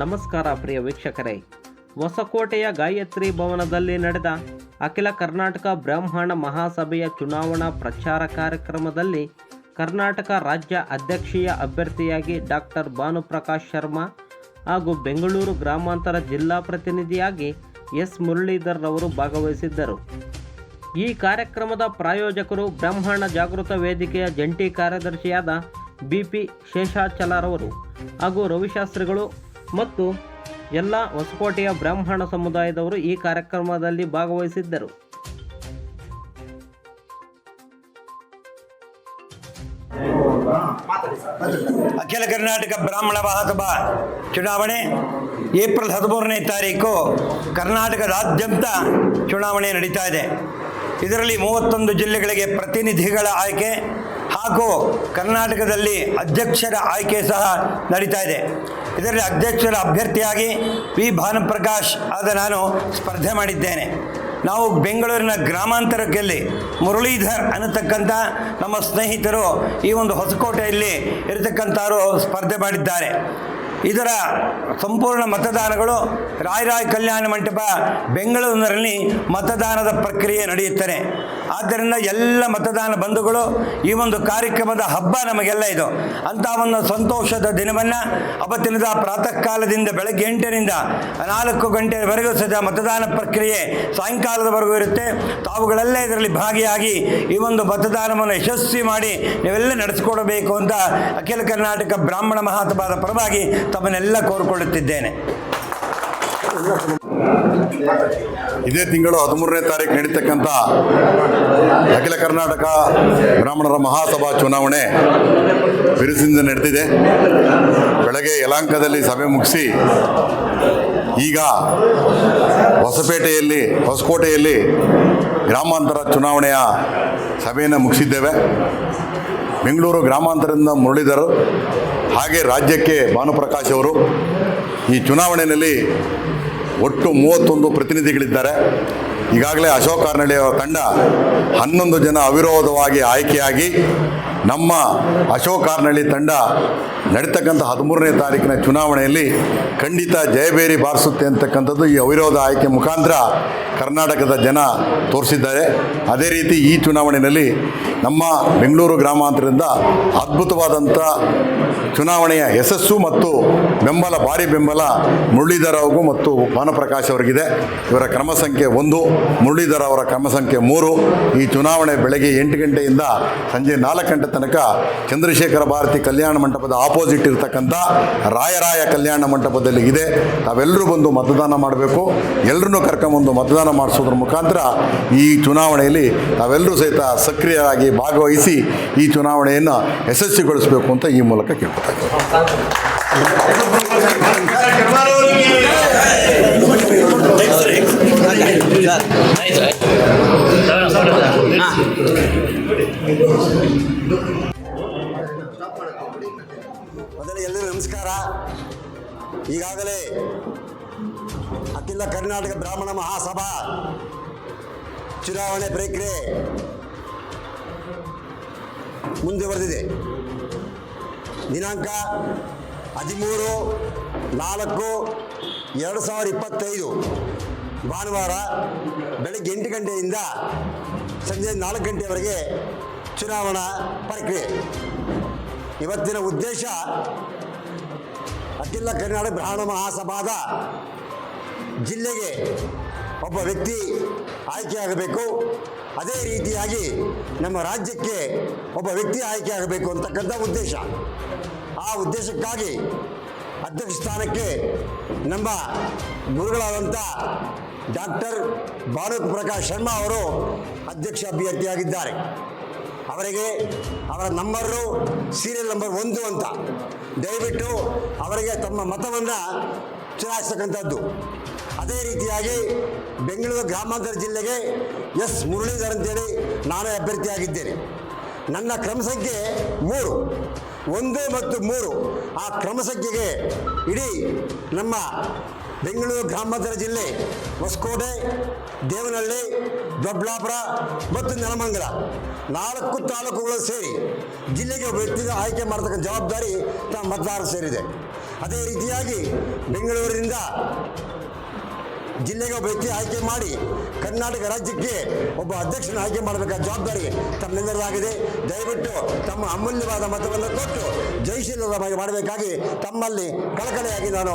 ನಮಸ್ಕಾರ ಪ್ರಿಯ ವೀಕ್ಷಕರೇ. ಹೊಸಕೋಟೆಯ ಗಾಯತ್ರಿ ಭವನದಲ್ಲಿ ನಡೆದ ಅಖಿಲ ಕರ್ನಾಟಕ ಬ್ರಾಹ್ಮಣ ಮಹಾಸಭೆಯ ಚುನಾವಣಾ ಪ್ರಚಾರ ಕಾರ್ಯಕ್ರಮದಲ್ಲಿ ಕರ್ನಾಟಕ ರಾಜ್ಯ ಅಧ್ಯಕ್ಷೀಯ ಅಭ್ಯರ್ಥಿಯಾಗಿ ಡಾಕ್ಟರ್ ಭಾನುಪ್ರಕಾಶ್ ಶರ್ಮಾ ಹಾಗೂ ಬೆಂಗಳೂರು ಗ್ರಾಮಾಂತರ ಜಿಲ್ಲಾ ಪ್ರತಿನಿಧಿಯಾಗಿ ಎಸ್ ಮುರಳೀಧರ್ ರವರು ಭಾಗವಹಿಸಿದ್ದರು. ಈ ಕಾರ್ಯಕ್ರಮದ ಪ್ರಾಯೋಜಕರು ಬ್ರಾಹ್ಮಣ ಜಾಗೃತ ವೇದಿಕೆಯ ಜಂಟಿ ಕಾರ್ಯದರ್ಶಿಯಾದ ಬಿ ಪಿ ಶೇಷಾಚಲರವರು ಹಾಗೂ ರವಿಶಾಸ್ತ್ರಿಗಳು ಮತ್ತು ಎಲ್ಲ ಹೊಸಕೋಟೆಯ ಬ್ರಾಹ್ಮಣ ಸಮುದಾಯದವರು ಈ ಕಾರ್ಯಕ್ರಮದಲ್ಲಿ ಭಾಗವಹಿಸಿದ್ದರು. ಅಖಿಲ ಕರ್ನಾಟಕ ಬ್ರಾಹ್ಮಣ ಮಹಾಸಭಾ ಚುನಾವಣೆ ಏಪ್ರಿಲ್ ಹದಿಮೂರನೇ ತಾರೀಕು ಕರ್ನಾಟಕದಾದ್ಯಂತ ಚುನಾವಣೆ ನಡೀತಾ ಇದೆ. ಇದರಲ್ಲಿ ಮೂವತ್ತೊಂದು ಜಿಲ್ಲೆಗಳಿಗೆ ಪ್ರತಿನಿಧಿಗಳ ಆಯ್ಕೆ ಹಾಗೂ ಕರ್ನಾಟಕದಲ್ಲಿ ಅಧ್ಯಕ್ಷರ ಆಯ್ಕೆ ಸಹ ನಡೀತಾ ಇದೆ. ಇದರಲ್ಲಿ ಅಧ್ಯಕ್ಷರ ಅಭ್ಯರ್ಥಿಯಾಗಿ ವಿ ಭಾನುಪ್ರಕಾಶ್ ಆದ ನಾನು ಸ್ಪರ್ಧೆ ಮಾಡಿದ್ದೇನೆ. ನಾವು ಬೆಂಗಳೂರಿನ ಗ್ರಾಮಾಂತರಕ್ಕೆಲ್ಲಿ ಮುರಳೀಧರ್ ಅನ್ನತಕ್ಕಂಥ ನಮ್ಮ ಸ್ನೇಹಿತರು ಈ ಒಂದು ಹೊಸಕೋಟೆಯಲ್ಲಿ ಇರತಕ್ಕಂಥವರು ಸ್ಪರ್ಧೆ ಮಾಡಿದ್ದಾರೆ. ಇದರ ಸಂಪೂರ್ಣ ಮತದಾನಗಳು ರಾಯರಾಯ್ ಕಲ್ಯಾಣ ಮಂಟಪ ಬೆಂಗಳೂರಿನಲ್ಲಿ ಮತದಾನದ ಪ್ರಕ್ರಿಯೆ ನಡೆಯುತ್ತದೆ. ಆದ್ದರಿಂದ ಎಲ್ಲ ಮತದಾನ ಬಂಧುಗಳು ಈ ಒಂದು ಕಾರ್ಯಕ್ರಮದ ಹಬ್ಬ ನಮಗೆಲ್ಲ ಇದು. ಅಂಥ ಒಂದು ಸಂತೋಷದ ದಿನವನ್ನು ಅವತ್ತಿನದ ಪ್ರಾತಃ ಕಾಲದಿಂದ ಬೆಳಗ್ಗೆ ಎಂಟರಿಂದ ನಾಲ್ಕು ಗಂಟೆವರೆಗೂ ಸದಾ ಮತದಾನ ಪ್ರಕ್ರಿಯೆ ಸಾಯಂಕಾಲದವರೆಗೂ ಇರುತ್ತೆ. ತಾವುಗಳೆಲ್ಲ ಇದರಲ್ಲಿ ಭಾಗಿಯಾಗಿ ಈ ಒಂದು ಮತದಾನವನ್ನು ಯಶಸ್ವಿ ಮಾಡಿ ನೀವೆಲ್ಲ ನಡೆಸಿಕೊಡಬೇಕು ಅಂತ ಅಖಿಲ ಕರ್ನಾಟಕ ಬ್ರಾಹ್ಮಣ ಮಹಾಸಭಾದ ಪರವಾಗಿ ತಮ್ಮನ್ನೆಲ್ಲ ಕೋರಿಕೊಳ್ಳುತ್ತಿದ್ದೇನೆ. ಇದೇ ತಿಂಗಳು ಹದಿಮೂರನೇ ತಾರೀಕು ನಡೀತಕ್ಕಂಥ ಅಖಿಲ ಕರ್ನಾಟಕ ಬ್ರಾಹ್ಮಣರ ಮಹಾಸಭಾ ಚುನಾವಣೆ ಬಿರುಸಿನಿಂದ ನಡೆದಿದೆ. ಬೆಳಗ್ಗೆ ಯಲಾಂಕದಲ್ಲಿ ಸಭೆ ಮುಗಿಸಿ ಈಗ ಹೊಸಪೇಟೆಯಲ್ಲಿ, ಹೊಸಕೋಟೆಯಲ್ಲಿ ಗ್ರಾಮಾಂತರ ಚುನಾವಣೆಯ ಸಭೆಯನ್ನು ಮುಗಿಸಿದ್ದೇವೆ. ಬೆಂಗಳೂರು ಗ್ರಾಮಾಂತರದಿಂದ ಮುರಳಿದರು ಹಾಗೆ ರಾಜ್ಯಕ್ಕೆ ಭಾನುಪ್ರಕಾಶ್ ಅವರು ಈ ಚುನಾವಣೆಯಲ್ಲಿ ಒಟ್ಟು ಮೂವತ್ತೊಂದು ಪ್ರತಿನಿಧಿಗಳಿದ್ದಾರೆ. ಈಗಾಗಲೇ ಅಶೋಕ್ ಕಾರ್ನಳ್ಳಿ ಅವರ ತಂಡ ಹನ್ನೊಂದು ಜನ ಅವಿರೋಧವಾಗಿ ಆಯ್ಕೆಯಾಗಿ ನಮ್ಮ ಅಶೋಕ್ ಕಾರ್ನಳ್ಳಿ ತಂಡ ನಡೀತಕ್ಕಂಥ ಹದಿಮೂರನೇ ತಾರೀಕಿನ ಚುನಾವಣೆಯಲ್ಲಿ ಖಂಡಿತ ಜಯಬೇರಿ ಬಾರಿಸುತ್ತೆ ಅಂತಕ್ಕಂಥದ್ದು ಈ ಅವಿರೋಧ ಆಯ್ಕೆ ಮುಖಾಂತರ ಕರ್ನಾಟಕದ ಜನ ತೋರಿಸಿದ್ದಾರೆ. ಅದೇ ರೀತಿ ಈ ಚುನಾವಣೆಯಲ್ಲಿ ನಮ್ಮ ಬೆಂಗಳೂರು ಗ್ರಾಮಾಂತರದಿಂದ ಅದ್ಭುತವಾದಂಥ ಚುನಾವಣೆಯ ಯಶಸ್ಸು ಮತ್ತು ಬೆಂಬಲ, ಭಾರಿ ಬೆಂಬಲ ಮುರಳೀಧರ್ ಮತ್ತು ಭಾನುಪ್ರಕಾಶ್ ಅವರಿಗಿದೆ. ಇವರ ಕ್ರಮ ಸಂಖ್ಯೆ ಒಂದು, ಮುರಳೀಧರ ಅವರ ಕ್ರಮ ಸಂಖ್ಯೆ ಮೂರು. ಈ ಚುನಾವಣೆ ಬೆಳಗ್ಗೆ ಎಂಟು ಗಂಟೆಯಿಂದ ಸಂಜೆ ನಾಲ್ಕು ಗಂಟೆ ತನಕ ಚಂದ್ರಶೇಖರ ಭಾರತಿ ಕಲ್ಯಾಣ ಮಂಟಪದ ಆಪೋಸಿಟ್ ಇರತಕ್ಕಂಥ ರಾಯರಾಯ ಕಲ್ಯಾಣ ಮಂಟಪದಲ್ಲಿ ಇದೆ. ತಾವೆಲ್ಲರೂ ಬಂದು ಮತದಾನ ಮಾಡಬೇಕು. ಎಲ್ಲರನ್ನೂ ಕರ್ಕೊಂಬಂದು ಮತದಾನ ಮಾಡಿಸೋದ್ರ ಮುಖಾಂತರ ಈ ಚುನಾವಣೆಯಲ್ಲಿ ತಾವೆಲ್ಲರೂ ಸಹಿತ ಸಕ್ರಿಯರಾಗಿ ಭಾಗವಹಿಸಿ ಈ ಚುನಾವಣೆಯನ್ನು ಯಶಸ್ವಿಗೊಳಿಸಬೇಕು ಅಂತ ಈ ಮೂಲಕ ಇದ್ದೀನಿ. ಮೊದಲು ಎಲ್ಲರಿಗೂ ನಮಸ್ಕಾರ. ಈಗಾಗಲೇ ಅಖಿಲ ಕರ್ನಾಟಕ ಬ್ರಾಹ್ಮಣ ಮಹಾಸಭಾ ಚುನಾವಣೆ ಪ್ರಕ್ರಿಯೆ ಮುಂದುವರೆದಿದೆ ದಿನಾಂಕ ಹದಿಮೂರು ನಾಲ್ಕು ಎರಡು ಸಾವಿರದ ಇಪ್ಪತ್ತೈದು. ಭಾನುವಾರ ಬೆಳಗ್ಗೆ ಎಂಟು ಗಂಟೆಯಿಂದ ಸಂಜೆ ನಾಲ್ಕು ಗಂಟೆವರೆಗೆ ಚುನಾವಣಾ ಪ್ರಕ್ರಿಯೆ. ಇವತ್ತಿನ ಉದ್ದೇಶ ಅಖಿಲ ಕರ್ನಾಟಕ ಬ್ರಾಹ್ಮಣ ಮಹಾಸಭಾದ ಜಿಲ್ಲೆಗೆ ಒಬ್ಬ ವ್ಯಕ್ತಿ ಆಯ್ಕೆಯಾಗಬೇಕು. ಅದೇ ರೀತಿಯಾಗಿ ನಮ್ಮ ರಾಜ್ಯಕ್ಕೆ ಒಬ್ಬ ವ್ಯಕ್ತಿ ಆಯ್ಕೆಯಾಗಬೇಕು ಅಂತಕ್ಕಂಥ ಉದ್ದೇಶ. ಆ ಉದ್ದೇಶಕ್ಕಾಗಿ ಅಧ್ಯಕ್ಷ ಸ್ಥಾನಕ್ಕೆ ನಮ್ಮ ಗುರುಗಳಾದಂಥ ಡಾಕ್ಟರ್ ಭಾರತ್ ಪ್ರಕಾಶ್ ಶರ್ಮಾ ಅವರು ಅಧ್ಯಕ್ಷ ಅಭ್ಯರ್ಥಿಯಾಗಿದ್ದಾರೆ. ಅವರಿಗೆ ಅವರ ನಂಬರು ಸೀರಿಯಲ್ ನಂಬರ್ ಒಂದು ಅಂತ. ದಯವಿಟ್ಟು ಅವರಿಗೆ ತಮ್ಮ ಮತವನ್ನು ಚಲಾಯಿಸ್ತಕ್ಕಂಥದ್ದು. ಅದೇ ರೀತಿಯಾಗಿ ಬೆಂಗಳೂರು ಗ್ರಾಮಾಂತರ ಜಿಲ್ಲೆಗೆ ಎಸ್ ಮುರಳೀಧರ್ ಅಂತೇಳಿ ನಾನೇ ಅಭ್ಯರ್ಥಿಯಾಗಿದ್ದೇನೆ. ನನ್ನ ಕ್ರಮ ಸಂಖ್ಯೆ ಮೂರು. ಒಂದು ಮತ್ತು ಮೂರು. ಆ ಕ್ರಮ ಸಂಖ್ಯೆಗೆ ಇಡೀ ನಮ್ಮ ಬೆಂಗಳೂರು ಗ್ರಾಮಾಂತರ ಜಿಲ್ಲೆ, ಹೊಸಕೋಟೆ, ದೇವನಹಳ್ಳಿ, ದೊಡ್ಡಬಳ್ಳಾಪುರ ಮತ್ತು ನೆಲಮಂಗಲ. ನಾಲ್ಕು ತಾಲೂಕುಗಳು ಸೇರಿ ಜಿಲ್ಲೆಗೆ ಒಬ್ಬ ವ್ಯಕ್ತಿಗೆ ಆಯ್ಕೆ ಮಾಡತಕ್ಕ ಜವಾಬ್ದಾರಿ ತಮ್ಮ ಮತದಾರ ಸೇರಿದೆ. ಅದೇ ರೀತಿಯಾಗಿ ಬೆಂಗಳೂರಿನಿಂದ ಜಿಲ್ಲೆಗೆ ಒಬ್ಬ ವ್ಯಕ್ತಿ ಆಯ್ಕೆ ಮಾಡಿ ಕರ್ನಾಟಕ ರಾಜ್ಯಕ್ಕೆ ಒಬ್ಬ ಅಧ್ಯಕ್ಷನ ಆಯ್ಕೆ ಮಾಡಬೇಕಾದ ಜವಾಬ್ದಾರಿ ತಮ್ಮೆಲ್ಲರದಾಗಿದೆ. ದಯವಿಟ್ಟು ತಮ್ಮ ಅಮೂಲ್ಯವಾದ ಮತವನ್ನು ಕೊಟ್ಟು ಜಯಶೀಲವಾಗಿ ಮಾಡಬೇಕಾಗಿ ತಮ್ಮಲ್ಲಿ ಕಳಕಳಿಯಾಗಿ ನಾನು